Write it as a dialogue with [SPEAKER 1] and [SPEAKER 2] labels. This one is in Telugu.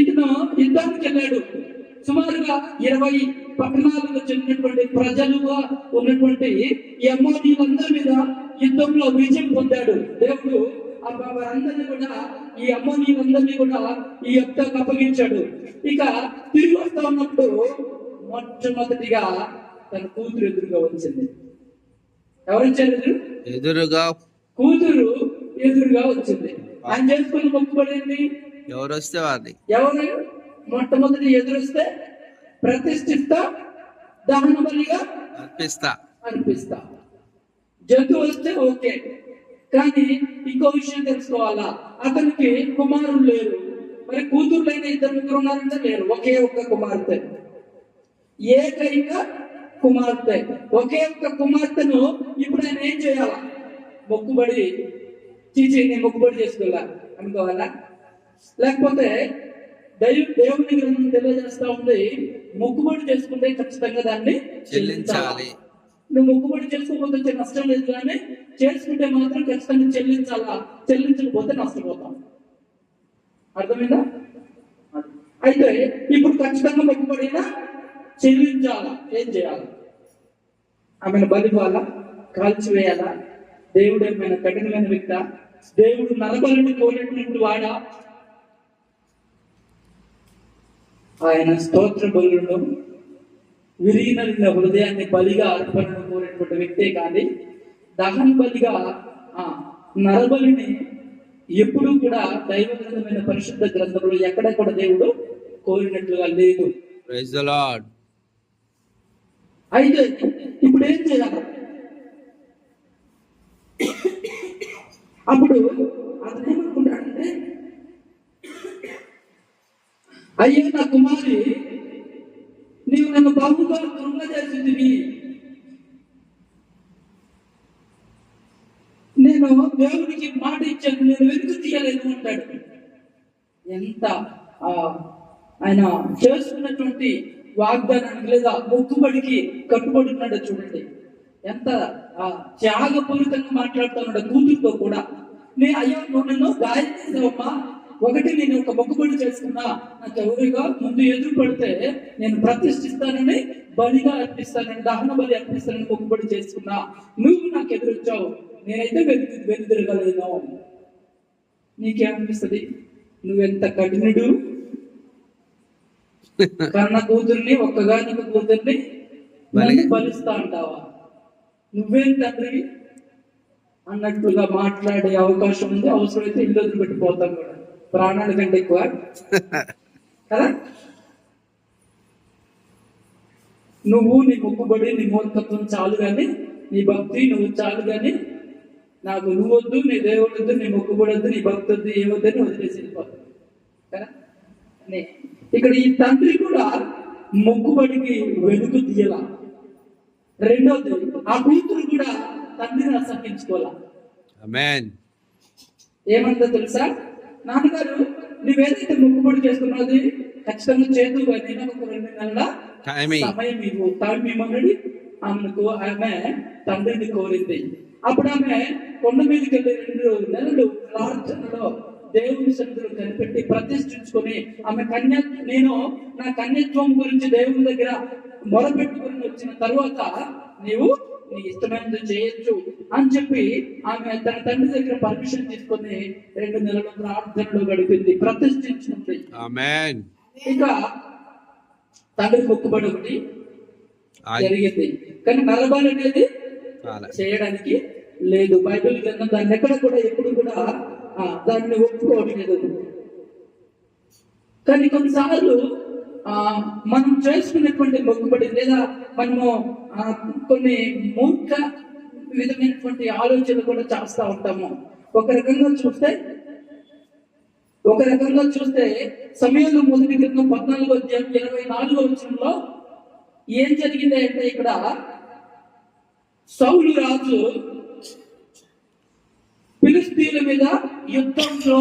[SPEAKER 1] ఇతను యుద్ధానికి వెళ్ళాడు. సుమారుగా ఇరవై పట్టణాలకు చెందినటువంటి ప్రజలుగా ఉన్నటువంటి ఈ అమ్మోనీయులందరి మీద యుద్ధంలో విజయం పొందాడు. దేవుడు ఆ వారందరినీ కూడా ఈ అమ్మోనీయులందరినీ కూడా ఈ యుద్ధానికి అప్పగించాడు. ఇక తిరిగి వస్తా ఉన్నప్పుడు మొట్టమొదటిగా తన కూతురు ఎదురుగా వచ్చింది. ఎవరు వచ్చారు ఎదురు?
[SPEAKER 2] ఎదురుగా
[SPEAKER 1] కూతురు ఎదురుగా వచ్చింది. ఆయన చేసుకున్న మొక్కుబడింది
[SPEAKER 2] ఎవరు వస్తే వారిని
[SPEAKER 1] ఎవరు మొట్టమొదటి ఎదురొస్తే ప్రతిష్ఠిస్తా దహన బలిగా
[SPEAKER 2] అర్పిస్తా.
[SPEAKER 1] అనిపిస్తా జంతువు వస్తే ఓకే కానీ ఇంకో విషయం తెలుసుకోవాలా? అతనికి కుమారులు లేరు. మరి కూతుర్లైన ఇద్దరు ముగ్గురు ఉన్నారంటే లేరు. ఒకే ఒక్క కుమార్తె. ఏకైక కుమార్తె. ఒకే ఒక్క కుమార్తెను ఇప్పుడు ఆయన ఏం చేయాలా? మొక్కుబడి. చీచి నేను మొక్కుబడి చేసుకోవాలా? అనుకోవాలా? లేకపోతే దైవ దేవుని గ్రంథం తెలియజేస్తా ఉంది మొక్కుబడి చేసుకుంటే ఖచ్చితంగా దాన్ని
[SPEAKER 2] చెల్లించాలి.
[SPEAKER 1] నువ్వు మొక్కుబడి చేసుకోకపోతే వచ్చే నష్టం లేదు కానీ చేసుకుంటే మాత్రం ఖచ్చితంగా చెల్లించాలా? చెల్లించకపోతే నష్టపోతాం. అర్థమైందా? అయితే ఇప్పుడు ఖచ్చితంగా మొక్కుబడినా చెల్లించాలా? ఏం చేయాలి? ఆమెను బలిపాలా కాల్చివేయాలా? దేవుడు ఏమైనా కఠినమైన వ్యక్త? దేవుడు నరబలిని కోరినటువంటి వాడా? ఆయన స్తోత్ర బలులను విరిగిన హృదయాన్ని బలిగా అర్పణను కోరినటువంటి వ్యక్తే కానీ దహన బలిగా ఆ నరబలిని ఎప్పుడూ కూడా దైవ గ్రంథమైన పరిశుద్ధ గ్రంథంలో ఎక్కడ కూడా దేవుడు కోరినట్లుగా లేదు. అయితే ఇప్పుడు ఏం చేయాలి? అప్పుడు అయ్యా నా కుమారి నీవు నన్ను బాబుగా కృంగజేసింది నేను దేవునికి మాట ఇచ్చాను నేను వెనుక తీయలేదు అంటాడు. ఎంత ఆ, ఆయన చేసుకున్నటువంటి వాగ్దానానికి లేదా మొక్కుబడికి కట్టుబడి ఉన్నాడో చూడండి. ఎంత ఆ, త్యాగపూరితంగా మాట్లాడుతున్నాడు కూతురుతో కూడా. నే అయ్యా నువ్వు నన్ను గాయం చేసావమ్మా ఒకటి నేను ఒక మొక్కుబడి చేసుకున్నా నాకు ఎవరిగా ముందు ఎదురు పడితే నేను ప్రతిష్ఠిస్తానని బలిగా అర్పిస్తానని దహన బలి అర్పిస్తానని మొక్కుబడి చేసుకున్నా. నువ్వు నాకు ఎదురొచ్చావు. నేనైతే వెను వెనుదిరగలేను. నీకేమనిపిస్తుంది నువ్వెంత కఠినుడు? కన్న కూతుర్ని ఒక్కగానొక కూతుర్ని బలిస్తా అంటావా? నువ్వేం తండ్రి అన్నట్లుగా మాట్లాడే అవకాశం ఉంది అవసరమైతే ఇల్లు వదిలిపెట్టిపోతాం కూడా. ప్రాణాల కంటే ఎక్కువ? కదా? నువ్వు నీ మొక్కుబడి నీ మూర్ఖత్వం చాలు కానీ నీ భక్తి నువ్వు చాలు కానీ నాకు నువ్వు వద్దు నీ దేవుడు వద్దు నీ మొక్కుబడి వద్దు నీ భక్తి వద్దు ఏమొద్దని వదిలేసి కదా? ఇక్కడ ఈ తండ్రి కూడా మొక్కుబడికి వెనుక తీయలా. రెండోది ఆ కూతురు కూడా తండ్రిని అసహించుకోవాలా ఏమంటుందో తెలుసా? నాన్నగారు నువ్వేదైతే మొక్కుబడి చేసుకున్నది ఖచ్చితంగా చేతు కానీ నాకు ఒక రెండు నెలల
[SPEAKER 2] టైమింగ్
[SPEAKER 1] సమయం ఇవ్వు. ఆమెకు ఆమె తండ్రిని కోరింది. అప్పుడు ఆమె కొండ మీదకి వెళ్ళి రెండు నెలలు ప్రార్థనలో దేవుని సన్నిధిలో కనిపెట్టి ప్రతిష్ఠించుకొని ఆమె కన్య నేను నా కన్యత్వం గురించి దేవుని దగ్గర మొరపెట్టుకుని వచ్చిన తర్వాత నీవు నీ ఇష్టమైనది చేయొచ్చు. అని చెప్పి ఆమె తన తండ్రి దగ్గర పర్మిషన్ తీసుకొని రెండు నెలలు ప్రార్థనలో గడిపింది ప్రతిష్ఠించుకుంది
[SPEAKER 2] అమెన్
[SPEAKER 1] ఇక తండ్రి మొక్కుబడి ఒకటి జరిగింది. కానీ నరబలి అనేది చేయడానికి లేదు. బైబిల్ గ్రంథం దాన్ని ఎక్కడ కూడా ఎప్పుడు కూడా దాన్ని ఒప్పుకోవట్లేదు కానీ కొన్నిసార్లు ఆ మనం చేసుకునేటువంటి మొక్కుబడి లేదా మనము ఆ, కొన్ని మూర్ఖ విధమైనటువంటి ఆలోచనలు కూడా చేస్తూ ఉంటాము. ఒక రకంగా చూస్తే ఒక రకంగా చూస్తే సమయంలో మొదటి క్రితం పద్నాలుగో అధ్యాయం ఇరవై నాలుగో వచ్చంలో ఏం జరిగింది అంటే ఇక్కడ సౌలు రాజు ఫిలిస్తీన్ల మీద యుద్ధంలో